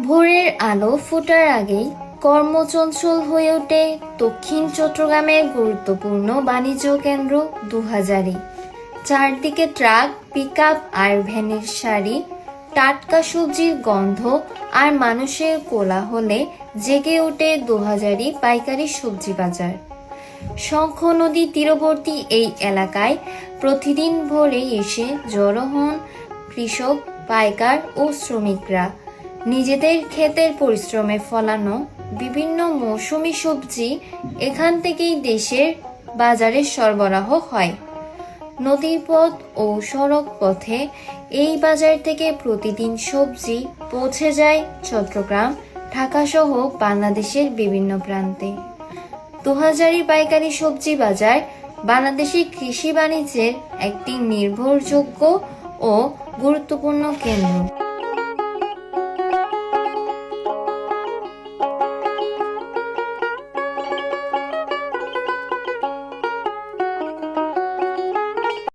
ভোরের আলো ফোটার আগেই কর্মচঞ্চল হয়ে ওঠে দক্ষিণ চট্টগ্রামের গুরুত্বপূর্ণ বাণিজ্য কেন্দ্র দুহাজারি চারদিকে ট্রাক পিক আর ভ্যানের সারি, টাটকা সবজির গন্ধ আর মানুষের কোলাহলে জেগে ওঠে দুহাজারি পাইকারি সবজি বাজার। শঙ্খ নদী তীরবর্তী এই এলাকায় প্রতিদিন ভোরে এসে জড়ো হন কৃষক, পাইকার ও শ্রমিকরা। নিজেদের ক্ষেতের পরিশ্রমে ফলানো বিভিন্ন মৌসুমি সবজি এখান থেকেই দেশের বাজারে সরবরাহ হয়। নদীর পথ ও সড়ক পথে এই বাজার থেকে প্রতিদিন সবজি পৌঁছে যায় চট্টগ্রাম, ঢাকাসহ বাংলাদেশের বিভিন্ন প্রান্তে। দুহাজারি পাইকারি সবজি বাজার বাংলাদেশের কৃষি বাণিজ্যের একটি নির্ভরযোগ্য ও গুরুত্বপূর্ণ কেন্দ্র।